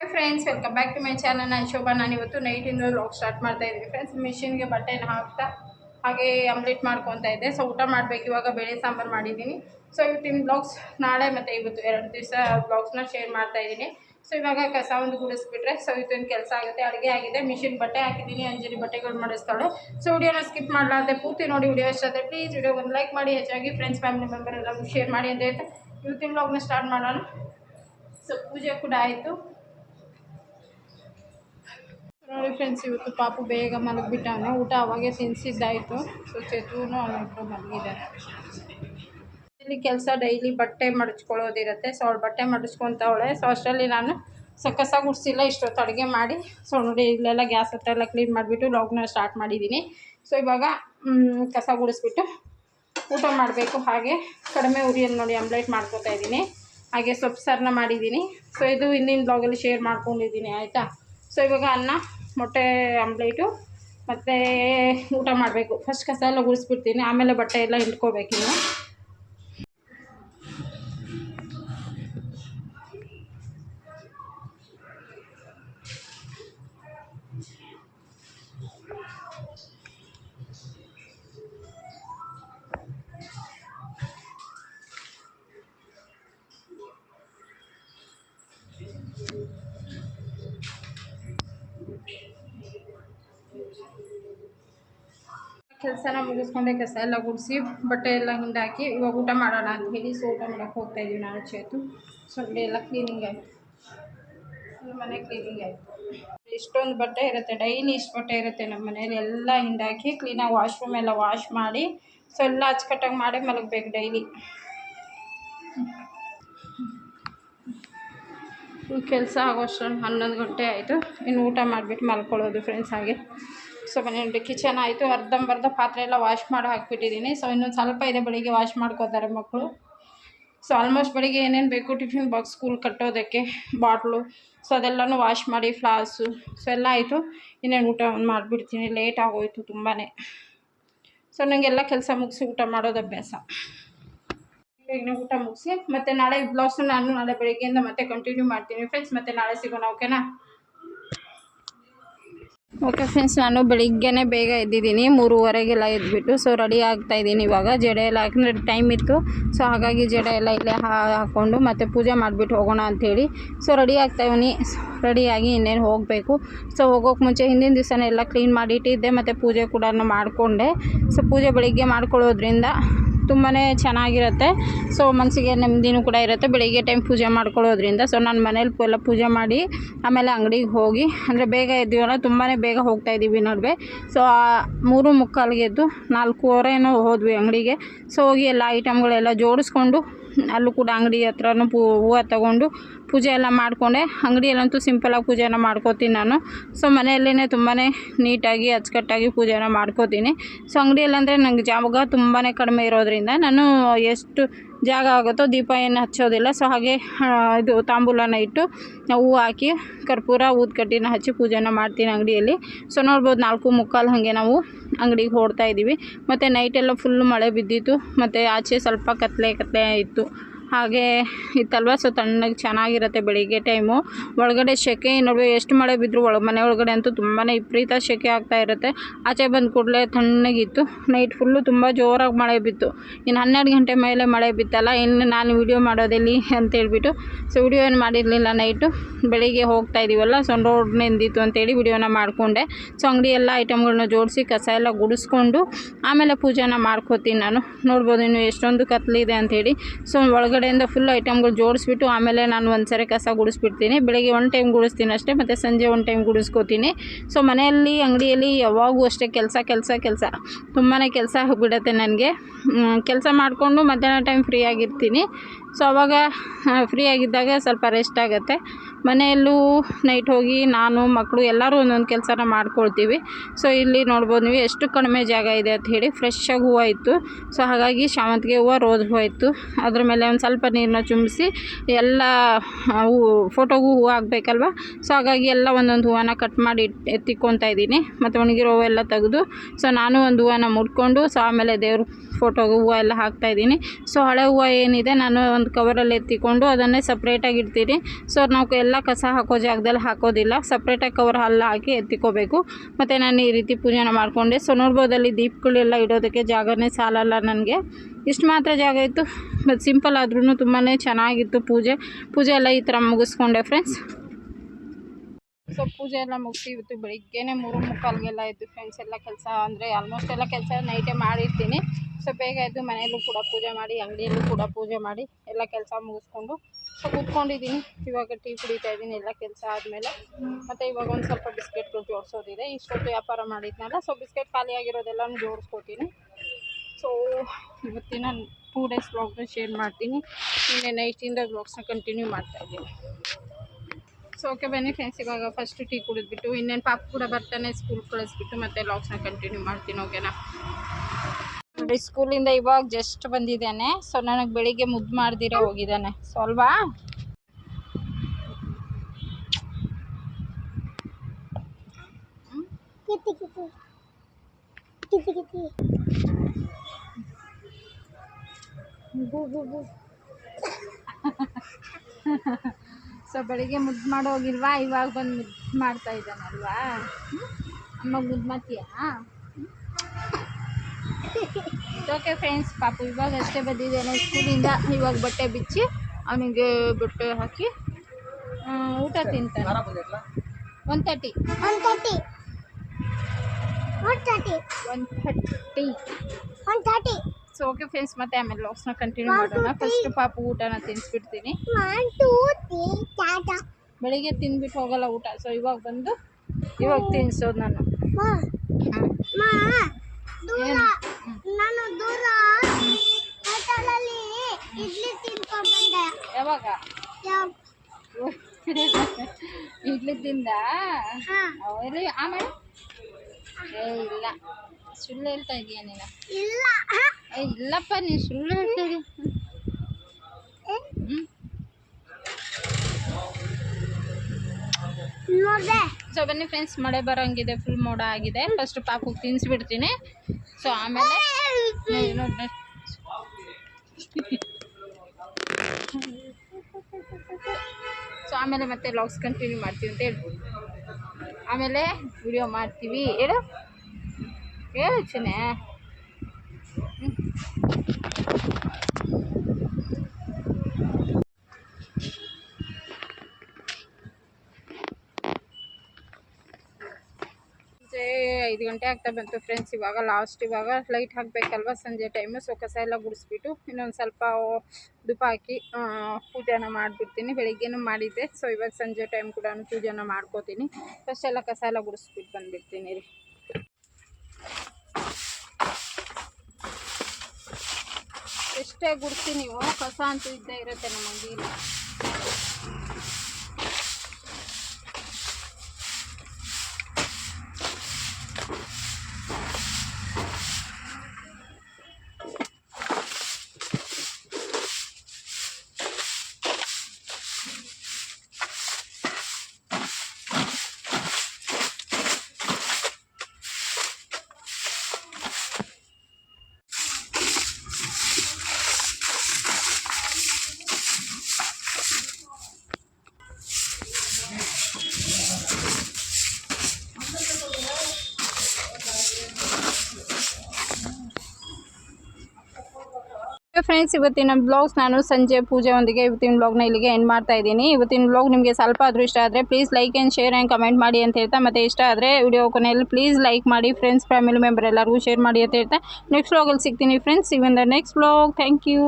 Friends welcome back to my channel ನಾನು ಶೋಭಾ. ನಾನು ಇವತ್ತು ನೈಟಿಂದ ವ್ಲಾಗ್ ಸ್ಟಾರ್ಟ್ ಮಾಡ್ತಾ ಇದ್ದೀನಿ. ಫ್ರೆಂಡ್ಸ್ ಮಿಷಿನ್ಗೆ ಬಟ್ಟೆನ ಹಾಕ್ತಾ ಹಾಗೆ ಆಮ್ಲೆಟ್ ಮಾಡ್ಕೊತಾ ಇದ್ದೆ. ಸೊ ಊಟ ಮಾಡಬೇಕು. ಇವಾಗ ಬೇಳೆ ಸಾಂಬಾರು ಮಾಡಿದ್ದೀನಿ. ಸೊ ಇವತ್ತಿನ ಬ್ಲಾಗ್ಸ್ ನಾಳೆ ಮತ್ತು ಇವತ್ತು ಎರಡು ದಿವಸ ಬ್ಲಾಗ್ಸ್ನ ಶೇರ್ ಮಾಡ್ತಾ ಇದ್ದೀನಿ. ಸೊ ಇವಾಗ ಕಸ ಒಂದು ಗುಡಿಸ್ಬಿಟ್ರೆ ಸೊ ಇದೊಂದು ಕೆಲಸ ಆಗುತ್ತೆ. ಅಡುಗೆ ಆಗಿದೆ ಮಿಷಿನ್ ಬಟ್ಟೆ ಹಾಕಿದ್ದೀನಿ, ಅಂಜಲಿ ಬಟ್ಟೆಗಳು ಮಾಡಿಸ್ತಾಳೆ ಸೊ ವಿಡಿಯೋನ ಸ್ಕಿಪ್ ಮಾಡಲಾರ್ದೆ, ಪೂರ್ತಿ ನೋಡಿ ವಿಡಿಯೋ ಇಷ್ಟ ಪ್ಲೀಸ್ ವಿಡಿಯೋ ಒಂದು ಲೈಕ್ ಮಾಡಿ, ಹೆಚ್ಚಾಗಿ ಫ್ರೆಂಡ್ಸ್ ಫ್ಯಾಮಿಲಿ ಮೆಂಬರ್ ಎಲ್ಲರಿಗೂ ಶೇರ್ ಮಾಡಿ ಅಂತ ಹೇಳ್ತಾ ಇವತ್ತಿನ ಬ್ಲಾಗ್ನ ಸ್ಟಾರ್ಟ್ ಮಾಡೋಣ. ಸೊ ಪೂಜೆ ಕೂಡ ಆಯಿತು. ನೋಡಿ ಫ್ರೆಂಡ್ಸ್ ಇವತ್ತು ಪಾಪು ಬೇಗ ಮಲಗಿಬಿಟ್ಟಾನೆ. ಊಟ ಅವಾಗೆ ತಿನ್ನಿಸಿದ್ದಾಯಿತು ಸೊ ಚೇತುನು ಅವನಿಬ್ಬರು ಮಲಗಿದ್ದಾರೆ. ಇಲ್ಲಿ ಕೆಲಸ ಡೈಲಿ ಬಟ್ಟೆ ಮಡಚ್ಕೊಳ್ಳೋದಿರುತ್ತೆ. ಸೊ ಅವಳು ಬಟ್ಟೆ ಮಡಚ್ಕೊತಾವಳೆ. ಸೊ ಅಷ್ಟರಲ್ಲಿ ನಾನು ಸೊ ಕಸ ಗುಡಿಸಿಲ್ಲ ಇಷ್ಟೊತ್ತು ಅಡುಗೆ ಮಾಡಿ. ಸೊ ನೋಡಿ, ಇಲ್ಲೆಲ್ಲ ಗ್ಯಾಸ್ ಹತ್ರ ಎಲ್ಲ ಕ್ಲೀನ್ ಮಾಡಿಬಿಟ್ಟು ಲಾಗ್ನ ಸ್ಟಾರ್ಟ್ ಮಾಡಿದ್ದೀನಿ ಸೊ ಇವಾಗ ಕಸ ಗುಡಿಸ್ಬಿಟ್ಟು ಊಟ ಮಾಡಬೇಕು. ಹಾಗೆ ಕಡಿಮೆ ಉರಿಯಲ್ಲಿ ನೋಡಿ ಆಮ್ಲೇಟ್ ಮಾಡ್ಕೊತಾ ಇದ್ದೀನಿ ಹಾಗೆ ಸೊಪ್ಪು ಸಾರನ್ನ ಮಾಡಿದ್ದೀನಿ ಸೊ ಇದು ಹಿಂದಿನ ಬ್ಲಾಗಲ್ಲಿ ಶೇರ್ ಮಾಡ್ಕೊಂಡಿದ್ದೀನಿ ಆಯಿತಾ? ಸೊ ಇವಾಗ ಅನ್ನ, ಮೊಟ್ಟೆ ಆಮ್ಲೇಟು ಮತ್ತು ಊಟ ಮಾಡಬೇಕು. ಫಸ್ಟ್ ಕಸ ಎಲ್ಲ ಗುಡಿಸ್ಬಿಡ್ತೀನಿ. ಆಮೇಲೆ ಬಟ್ಟೆ ಎಲ್ಲ ಹಿಂಡ್ಕೋಬೇಕಿನ್ನು ಕೆಲಸನ ಮುಗಿಸ್ಕೊಂಡೆ ಕೆಲಸ ಎಲ್ಲ ಗುಡಿಸಿ ಬಟ್ಟೆ ಎಲ್ಲ ಹಿಂಡಾಕಿ ಇವಾಗ ಊಟ ಮಾಡೋಣ ಅಂತ ಹೇಳಿ ಸೊ ಊಟ ಮಾಡೋಕ್ಕೆ ಹೋಗ್ತಾ ಇದ್ದೀವಿ ನಾನು ಚೇತು ಸೊ ಇಲ್ಲಿ ಎಲ್ಲ ಕ್ಲೀನಿಂಗ್ ಆಯಿತು. ಮನೆ ಕ್ಲೀನಿಂಗ್ ಆಯಿತು. ಇಷ್ಟೊಂದು ಬಟ್ಟೆ ಇರುತ್ತೆ ಡೈಲಿ ಇಷ್ಟು ಬಟ್ಟೆ ಇರುತ್ತೆ ನಮ್ಮ ಮನೇಲಿ ಎಲ್ಲ ಹಿಂಡಾಕಿ ಕ್ಲೀನಾಗಿ ವಾಶ್ರೂಮ್ ಎಲ್ಲ ವಾಶ್ ಮಾಡಿ ಸೊ ಎಲ್ಲ ಅಚ್ಚುಕಟ್ಟಾಗಿ ಮಾಡಿ ಮಲಗಬೇಕು ಡೈಲಿ ಕೆಲಸ ಆಗೋಷ್ಟು ಹನ್ನೊಂದು ಗಂಟೆ ಆಯಿತು. ಇನ್ನು ಊಟ ಮಾಡಿಬಿಟ್ಟು ಮಲ್ಕೊಳ್ಳೋದು ಫ್ರೆಂಡ್ಸ್ ಹಾಗೆ. ಸೊ ಮನೆಯಲ್ಲಿ ಕಿಚನ್ ಆಯಿತು. ಅರ್ಧಂಬರ್ಧ ಪಾತ್ರೆ ಎಲ್ಲ ವಾಶ್ ಮಾಡಿ, ಹಾಕಿಬಿಟ್ಟಿದ್ದೀನಿ. ಸೊ ಇನ್ನೊಂದು ಸ್ವಲ್ಪ ಇದೆ, ಬೆಳಿಗ್ಗೆ ವಾಶ್ ಮಾಡ್ಕೋತಾರೆ ಮಕ್ಕಳು ಸೊ ಆಲ್ಮೋಸ್ಟ್ ಬೆಳಿಗ್ಗೆ ಏನೇನು ಬೇಕು ಟಿಫಿನ್ ಬಾಕ್ಸ್ ಸ್ಕೂಲ್ ಕಟ್ಟೋದಕ್ಕೆ ಬಾಟ್ಲು ಸೊ ಅದೆಲ್ಲನೂ ವಾಶ್ ಮಾಡಿ ಫ್ಲಾಸು ಸೊ ಎಲ್ಲ ಆಯಿತು. ಇನ್ನೇನು ಊಟ ಮಾಡಿಬಿಡ್ತೀನಿ. ಲೇಟ್ ಆಗೋಯ್ತು ತುಂಬಾ ಸೊ ನನಗೆಲ್ಲ ಕೆಲಸ ಮುಗಿಸಿ ಊಟ ಮಾಡೋದು ಅಭ್ಯಾಸ. ಊಟ ಮುಗಿಸಿ, ಮತ್ತು ನಾಳೆ ಬ್ಲೌಸ್ ನಾನು ನಾಳೆ ಬೆಳಗ್ಗೆಯಿಂದ ಮತ್ತೆ ಕಂಟಿನ್ಯೂ ಮಾಡ್ತೀನಿ. ಫ್ರೆಂಡ್ಸ್ ಮತ್ತೆ ನಾಳೆ ಸಿಗೋಣ ಓಕೆನಾ ಓಕೆ ಫ್ರೆಂಡ್ಸ್ ನಾನು ಬೆಳಿಗ್ಗೆನೇ ಬೇಗ ಎದ್ದಿದ್ದೀನಿ. ಮೂರುವರೆಗೆಲ್ಲ ಎದ್ಬಿಟ್ಟು ಸೊ ರೆಡಿ ಆಗ್ತಾ ಇದ್ದೀನಿ ಇವಾಗ. ಜಡೆ ಎಲ್ಲ ಹಾಕಿದ್ರೆ ಟೈಮ್ ಇತ್ತು. ಸೊ ಹಾಗಾಗಿ ಜಡೆ ಎಲ್ಲ ಇಲ್ಲೇ ಹಾಕ್ಕೊಂಡು ಮತ್ತು ಪೂಜೆ ಮಾಡಿಬಿಟ್ಟು ಹೋಗೋಣ ಅಂಥೇಳಿ ಸೊ ರೆಡಿ ಆಗ್ತಾಯಿದ್ದೀನಿ ರೆಡಿಯಾಗಿ ಇನ್ನೇನು ಹೋಗಬೇಕು. ಸೊ ಹೋಗೋಕೆ ಮುಂಚೆ ಹಿಂದಿನ ದಿವಸನೇ ಎಲ್ಲ ಕ್ಲೀನ್ ಮಾಡಿಟ್ಟಿದ್ದೆ ಮತ್ತು ಪೂಜೆ ಕೂಡ ಮಾಡಿಕೊಂಡೆ. ಸೊ ಪೂಜೆ ಬೆಳಿಗ್ಗೆ ಮಾಡ್ಕೊಳ್ಳೋದ್ರಿಂದ ತುಂಬಾ ಚೆನ್ನಾಗಿರುತ್ತೆ. ಸೊ ಮನಸ್ಸಿಗೆ ನೆಮ್ಮದಿನೂ ಕೂಡ ಇರುತ್ತೆ. ಬೆಳಿಗ್ಗೆ ಟೈಮ್ ಪೂಜೆ ಮಾಡ್ಕೊಳ್ಳೋದ್ರಿಂದ. ಸೊ ನಾನು ಮನೇಲಿ ಎಲ್ಲ ಪೂಜೆ ಮಾಡಿ, ಆಮೇಲೆ ಅಂಗಡಿಗೆ ಹೋಗಿ, ಅಂದರೆ ಬೇಗ ಎದ್ದೀವಲ್ಲ ತುಂಬಾ ಬೇಗ ಹೋಗ್ತಾ ಇದ್ದೀವಿ ನಡುವೆ. ಸೊ ಆ ಮೂರು ಮುಕ್ಕಾಲಿಗೆ ಎದ್ದು ನಾಲ್ಕೂವರೆನೋ ಹೋದ್ವಿ ಅಂಗಡಿಗೆ. ಸೊ ಹೋಗಿ ಎಲ್ಲ ಐಟಮ್ಗಳೆಲ್ಲ ಜೋಡಿಸ್ಕೊಂಡು ಅಲ್ಲೂ ಕೂಡ ಅಂಗಡಿ ಹತ್ರನೂ ಪೂ, ಹೂವು ತಗೊಂಡು ಪೂಜೆ ಎಲ್ಲ ಮಾಡಿಕೊಂಡೆ. ಅಂಗಡಿಯಲ್ಲಂತೂ ಸಿಂಪಲಾಗಿ ಪೂಜೆನ ಮಾಡ್ಕೋತೀನಿ ನಾನು. ಸೊ ಮನೆಯಲ್ಲೇ ತುಂಬಾ ನೀಟಾಗಿ, ಅಚ್ಚುಕಟ್ಟಾಗಿ ಪೂಜೆನ ಮಾಡ್ಕೋತೀನಿ. ಸೊ ಅಂಗಡಿಯಲ್ಲಂದರೆ ನನಗೆ ಜಾಗ ತುಂಬಾ ಕಡಿಮೆ ಇರೋದರಿಂದ ನಾನು ಎಷ್ಟು ಜಾಗ ಆಗುತ್ತೋ ದೀಪ ಏನು ಹಚ್ಚೋದಿಲ್ಲ. ಸೊ ಹಾಗೆ ಇದು ತಾಂಬೂಲನ ಇಟ್ಟು ಹೂವು ಹಾಕಿ ಕರ್ಪೂರ ಊದ್ಕಡ್ಡಿನ ಹಚ್ಚಿ ಪೂಜೆನ ಮಾಡ್ತೀನಿ ಅಂಗಡಿಯಲ್ಲಿ. ಸೊ ನೋಡ್ಬೋದು ನಾಲ್ಕು ಮುಕ್ಕಾಲು ಹಾಗೆ ನಾವು ಅಂಗಡಿಗೆ ಹೊರಡ್ತಾ ಇದ್ದೀವಿ. ಮತ್ತು ನೈಟೆಲ್ಲ ಫುಲ್ ಮಳೆ ಬಿದ್ದಿತ್ತು. ಮತ್ತು ಆಚೆ ಸ್ವಲ್ಪ ಕತ್ಲೆ ಕತ್ಲೆ ಇತ್ತು. ಹಾಗೆ ಇತ್ತಲ್ವ ಸೊ ತಣ್ಣಗೆ ಚೆನ್ನಾಗಿರುತ್ತೆ ಬೆಳಿಗ್ಗೆ ಟೈಮು. ಒಳಗಡೆ ಸೆಕೆ ನಡುವೆ ಎಷ್ಟು ಮಳೆ ಬಿದ್ದರೂ ಒಳ ಮನೆ ಒಳಗಡೆ ಅಂತೂ ತುಂಬಾ ವಿಪರೀತ ಸೆಕೆ ಆಗ್ತಾ ಇರುತ್ತೆ. ಆಚೆ ಬಂದ ಕೂಡಲೇ ತಣ್ಣಗಿತ್ತು. ನೈಟ್ ಫುಲ್ಲು ತುಂಬ ಜೋರಾಗಿ ಮಳೆ ಬಿತ್ತು. ಇನ್ನು ಹನ್ನೆರಡು ಗಂಟೆ ಮೇಲೆ ಮಳೆ ಬಿತ್ತಲ್ಲ, ಇನ್ನು ನಾನು ವಿಡಿಯೋ ಮಾಡೋದೆಲ್ಲಿ ಅಂತೇಳ್ಬಿಟ್ಟು ಸೊ, ವಿಡಿಯೋ ಏನು ಮಾಡಿರಲಿಲ್ಲ ನೈಟು. ಬೆಳಿಗ್ಗೆ ಹೋಗ್ತಾ ಇದ್ದೀವಲ್ಲ ಸೊ ರೋಡ್ ನಿಂದಿತ್ತು ಅಂತೇಳಿ ವಿಡಿಯೋನ ಮಾಡಿಕೊಂಡೆ. ಸೊ, ಅಂಗಡಿ ಎಲ್ಲ ಐಟಮ್ಗಳನ್ನ ಜೋಡಿಸಿ, ಕಸ ಎಲ್ಲ ಗುಡಿಸ್ಕೊಂಡು, ಆಮೇಲೆ ಪೂಜೆನ ಮಾಡ್ಕೋತೀನಿ ನಾನು. ನೋಡ್ಬೋದು ಇನ್ನು ಎಷ್ಟೊಂದು ಕತ್ಲಿದೆ ಅಂಥೇಳಿ ಸೊ ಒಳಗಡೆಯಿಂದ ಫುಲ್ ಐಟಮ್ಗಳು ಜೋಡಿಸ್ಬಿಟ್ಟು ಆಮೇಲೆ ನಾನು ಒಂದು ಸರಿ ಕಸ ಗುಡಿಸ್ಬಿಡ್ತೀನಿ. ಬೆಳಗ್ಗೆ ಒನ್ ಟೈಮ್ ಗುಡಿಸ್ತೀನಿ ಅಷ್ಟೇ, ಮತ್ತು ಸಂಜೆ ಒನ್ ಟೈಮ್ ಗುಡಿಸ್ಕೋತೀನಿ. ಸೊ ಮನೆಯಲ್ಲಿ, ಅಂಗಡಿಯಲ್ಲಿ ಯಾವಾಗೂ ಅಷ್ಟೇ ಕೆಲಸ ಕೆಲಸ ಕೆಲಸ. ತುಂಬಾ ಕೆಲಸ ಆಗಿಬಿಡತ್ತೆ ನನಗೆ. ಕೆಲಸ ಮಾಡಿಕೊಂಡು ಮಧ್ಯಾಹ್ನ ಟೈಮ್ ಫ್ರೀ ಆಗಿರ್ತೀನಿ. ಸೊ ಅವಾಗ ಫ್ರೀ ಆಗಿದ್ದಾಗ ಸ್ವಲ್ಪ ರೆಸ್ಟ್ ಆಗುತ್ತೆ. ಮನೆಯಲ್ಲೂ ನೈಟ್ ಹೋಗಿ ನಾನು ಮಕ್ಕಳು ಎಲ್ಲರೂ ಒಂದೊಂದು ಕೆಲಸನ ಮಾಡ್ಕೊಳ್ತೀವಿ. ಸೊ ಇಲ್ಲಿ ನೋಡ್ಬೋದು ನೀವು ಎಷ್ಟು ಕಡಿಮೆ ಜಾಗ ಇದೆ ಅಂತ ಹೇಳಿ ಫ್ರೆಶ್ಶಾಗಿ ಹೂವು ಇತ್ತು. ಸೊ ಹಾಗಾಗಿ ಶಾವಂತಿಗೆ ಹೂವು, ರೋಸ್ ಹೂವು ಇತ್ತು. ಅದ್ರ ಮೇಲೆ ಒಂದು ಸ್ವಲ್ಪ ನೀರನ್ನ ಚುಂಬಿಸಿ ಎಲ್ಲ, ಹೂ ಫೋಟೋಗೂ ಹೂವು ಆಗಬೇಕಲ್ವ ಸೊ ಹಾಗಾಗಿ ಎಲ್ಲ ಒಂದೊಂದು ಹೂವನ್ನ ಕಟ್ ಮಾಡಿ ಎತ್ತಿಕ್ಕೊತಾ ಇದ್ದೀನಿ. ಮತ್ತು ಒಣಗಿರೋ ಹೂವೆಲ್ಲ ತೆಗೆದು ಸೊ ನಾನು ಒಂದು ಹೂವನ್ನ ಮುಟ್ಕೊಂಡು ಸೊ ಆಮೇಲೆ ದೇವ್ರ ಫೋಟೋಗೆ ಹೂವು ಎಲ್ಲ ಹಾಕ್ತಾಯಿದ್ದೀನಿ ಸೊ ಹಳೆ ಹೂವು ಏನಿದೆ ನಾನು ಒಂದು ಕವರಲ್ಲಿ ಎತ್ತಿಕೊಂಡು ಅದನ್ನೇ ಸಪ್ರೇಟಾಗಿ ಇಡ್ತೀನಿ. ಸೊ ನಾವು ಎಲ್ಲ ಕಸ ಹಾಕೋ ಜಾಗದಲ್ಲಿ ಹಾಕೋದಿಲ್ಲ. ಸಪ್ರೇಟಾಗಿ ಕವರ್ ಹಲ್ಲ ಹಾಕಿ ಎತ್ತಿಕೋಬೇಕು. ಮತ್ತು ನಾನು ಈ ರೀತಿ ಪೂಜೆನ ಮಾಡಿಕೊಂಡೆ. ಸೊ ನೋಡ್ಬೋದಲ್ಲಿ ದೀಪಗಳೆಲ್ಲ ಇಡೋದಕ್ಕೆ ಜಾಗನೇ ಸಾಲಲ್ಲ ನನಗೆ. ಇಷ್ಟು ಮಾತ್ರ ಜಾಗ ಇತ್ತು. ಬಟ್ ಸಿಂಪಲ್ ಆದ್ರೂ ತುಂಬಾ ಚೆನ್ನಾಗಿತ್ತು ಪೂಜೆ. ಪೂಜೆ ಎಲ್ಲ ಈ ಥರ ಮುಗಿಸ್ಕೊಂಡೆ ಫ್ರೆಂಡ್ಸ್ ಸೊ ಪೂಜೆ ಎಲ್ಲ ಮುಗಿಸಿ ಇವತ್ತು ಬೆಳಿಗ್ಗೆನೆ ಮೂರು ಮುಕ್ಕಾಲ್ಗೆಲ್ಲ ಎದ್ದು ಫ್ರೆಂಡ್ಸ್ ಎಲ್ಲ ಕೆಲಸ ಅಂದರೆ ಆಲ್ಮೋಸ್ಟ್ ಎಲ್ಲ ಕೆಲಸ ನೈಟೇ ಮಾಡಿರ್ತೀನಿ. ಸೊ ಬೇಗ ಎದ್ದು ಮನೆಯಲ್ಲೂ ಕೂಡ ಪೂಜೆ ಮಾಡಿ, ಅಂಗಡಿಯಲ್ಲೂ ಕೂಡ ಪೂಜೆ ಮಾಡಿ ಎಲ್ಲ ಕೆಲಸ ಮುಗಿಸ್ಕೊಂಡು ಸೊ ಕೂತ್ಕೊಂಡಿದ್ದೀನಿ. ಇವಾಗ ಟೀ ಕುಡಿತಾ ಇದ್ದೀನಿ, ಎಲ್ಲ ಕೆಲಸ ಆದಮೇಲೆ. ಮತ್ತು ಇವಾಗ ಒಂದು ಸ್ವಲ್ಪ ಬಿಸ್ಕೆಟ್ಗಳು ಜೋಡಿಸೋದಿದೆ ಇಷ್ಟೊತ್ತು ವ್ಯಾಪಾರ ಮಾಡಿದ್ನಲ್ಲ ಸೊ ಬಿಸ್ಕೆಟ್ ಖಾಲಿ ಆಗಿರೋದೆಲ್ಲನೂ ಜೋಡಿಸ್ಕೋತೀನಿ ಸೊ ಇವತ್ತಿನ ಟೂ ಡೇಸ್ ಬ್ಲಾಗ್ನ ಶೇರ್ ಮಾಡ್ತೀನಿ. ನಿನ್ನೆ ನೈಟಿಂದ ಬ್ಲಾಗ್ಸ್ನ ಕಂಟಿನ್ಯೂ ಮಾಡ್ತಾಯಿದ್ದೀನಿ ಸೊ ಓಕೆ ಬನ್ನಿ ಫ್ರೆಂಡ್ಸ್ ಇವಾಗ ಫಸ್ಟ್ ಟೀ ಕುಡಿದ್ಬಿಟ್ಟು, ಇನ್ನೇನು ಪಾಪ ಕೂಡ ಬರ್ತಾನೆ ಸ್ಕೂಲ್ ಕಳಿಸ್ಬಿಟ್ಟು ಮತ್ತೆ ಲಾಕ್ಸ್ನ ಕಂಟಿನ್ಯೂ ಮಾಡ್ತೀನಿ ಓಕೆನಾ ನೋಡಿ ಸ್ಕೂಲಿಂದ ಇವಾಗ ಜಸ್ಟ್ ಬಂದಿದ್ದಾನೆ. ಸೊ ನನಗೆ ಬೆಳಿಗ್ಗೆ ಮುದ್ದು ಮಾಡ್ದಿರ ಹೋಗಿದ್ದಾನೆ. ಸೊ ಅಲ್ವಾ? ಸೊ ಬೆಳಿಗ್ಗೆ ಮುದ್ದು ಮಾಡಿ ಹೋಗಿಲ್ವಾ? ಇವಾಗ ಬಂದು ಮುದ್ದು ಮಾಡ್ತಾ ಇದ್ದಾನಲ್ವಾ? ಹ್ಮ್? ಅಮ್ಮ ಮುದ್ದು ಮಾಡ್ತೀಯಾ? ಓಕೆ ಫ್ರೆಂಡ್ಸ್ ಪಾಪು ಇವಾಗ ಅಷ್ಟೇ ಬಂದಿದ್ದೇನೆ ಸ್ಕೂಲಿಂದ. ಇವಾಗ ಬಟ್ಟೆ ಬಿಚ್ಚಿ ಅವನಿಗೆ ಬಟ್ಟೆ ಹಾಕಿ ಆ, ಊಟ ತಿಂತಾನೆ. One thirty one thirty one thirty one thirty one thirty so okay friends ಮತ್ತೆ ಆಮೇಲೆ ಲಾಸ್ನ ಕಂಟಿನ್ಯೂ ಮಾಡೋಣ. ಫಸ್ಟ್ ಪಾಪ ಊಟನ ತಿನ್ನಿಸ್ಬಿಡ್ತೀನಿ ಟಾಟ ಬೆಳಿಗ್ಗೆ ತಿನ್ಬಿಟ್ಟು ಹೋಗಲ್ಲ ಊಟ. ಸೊ ಇವಾಗ ಬಂದು ಇವಾಗ ತಿನ್ಸೋದು ನಾನು. ಯಾವಾಗ? ಯಾವ? ಇಡ್ಲಿ ತಿಂದ? ಹಾಂ. ಆಮೇಲೆ ಏ ಇಲ್ಲ. ಸುಳ್ಳು ಹೇಳ್ತಾ ಇದೀಯ ನೀನು? ಇಲ್ಲ. ಇಲ್ಲಪ್ಪ ನೀನು ಸುಳ್ಳು ಹೇಳ್ತಾ ಇದೀಯ. ಸೊ ಬನ್ನಿ ಫ್ರೆಂಡ್ಸ್ ಮಳೆ ಬರೋಂಗಿದೆ ಫುಲ್ ಮೋಡ ಆಗಿದೆ. ಫಸ್ಟ್ ಪಾಪು ತಿನ್ನಿಸ್ಬಿಡ್ತೀನಿ ಸೊ ಆಮೇಲೆ ನೋಡಿ. ಸೊ ಆಮೇಲೆ ಮತ್ತೆ ಲಾಗ್ಸ್ ಕಂಟಿನ್ಯೂ ಮಾಡ್ತೀವಿ ಅಂತ ಹೇಳ್ಬೋದು. ಆಮೇಲೆ ವಿಡಿಯೋ ಮಾಡ್ತೀವಿ. ಹೇಳು. ಹೇಳು ಚಿನ್ನೆ ಸಂಜೆ ಐದು ಗಂಟೆ ಆಗ್ತಾ ಬಂತು ಫ್ರೆಂಡ್ಸ್ ಇವಾಗ ಲಾಸ್ಟ್ ಇವಾಗ ಲೈಟ್ ಹಾಕಬೇಕಲ್ವ ಸಂಜೆ ಟೈಮು ಸೊ ಕಸ ಎಲ್ಲ ಗುಡಿಸ್ಬಿಟ್ಟು ಇನ್ನೊಂದು ಸ್ವಲ್ಪ ಧೂಪ ಹಾಕಿ ಪೂಜೆನ ಮಾಡಿಬಿಡ್ತೀನಿ. ಬೆಳಿಗ್ಗೆನೂ ಮಾಡಿದ್ದೆ ಸೊ ಇವಾಗ ಸಂಜೆ ಟೈಮ್ ಕೂಡ ಪೂಜೆನ ಮಾಡ್ಕೋತೀನಿ. ಫಸ್ಟ್ ಎಲ್ಲ ಕಸ ಎಲ್ಲ ಗುಡಿಸ್ಬಿಟ್ಟು ಬಂದ್ಬಿಡ್ತೀನಿ ರೀ. ಎಷ್ಟೇ ಗುಡಿಸಿ ನೀವು. ಕಸ ಅಂತೂ ಇದ್ದೇ ಇರುತ್ತೆ ನಮ್ಮ ಅಂಗಡಿಯಲ್ಲಿ ಫ್ರೆಂಡ್ಸ್ ಇವತ್ತಿನ ಬ್ಲಾಗ್ಸ್ ನಾನು ಸಂಜೆ ಪೂಜೆ ಒಂದಿಗೆ ಇವತ್ತಿನ ಬ್ಲಾಗ್ನ ಇಲ್ಲಿಗೆ ಎಂಡ್ ಮಾಡ್ತಾ ಇದ್ದೀನಿ. ಇವತ್ತಿನ ಬ್ಲಾಗ್ ನಿಮಗೆ ಸ್ವಲ್ಪ ಆದರೂ ಇಷ್ಟ ಆದರೆ please like and share and comment ಮಾಡಿ ಅಂತ ಹೇಳ್ತಾ, ಮತ್ತೆ ಇಷ್ಟ ಆದರೆ ವಿಡಿಯೋ ಕೊನೆಯಲ್ಲಿ ಪ್ಲೀಸ್ ಲೈಕ್ ಮಾಡಿ ಫ್ರೆಂಡ್ಸ್ ಫ್ಯಾಮಿಲಿ ಮೆಂಬರ್ ಎಲ್ಲರಿಗೂ ಶೇರ್ ಮಾಡಿ ಅಂತ ಹೇಳ್ತಾ ನೆಕ್ಸ್ಟ್ ಬ್ಲಾಗಲ್ಲಿ ಸಿಗ್ತೀನಿ friends even the next blog thank you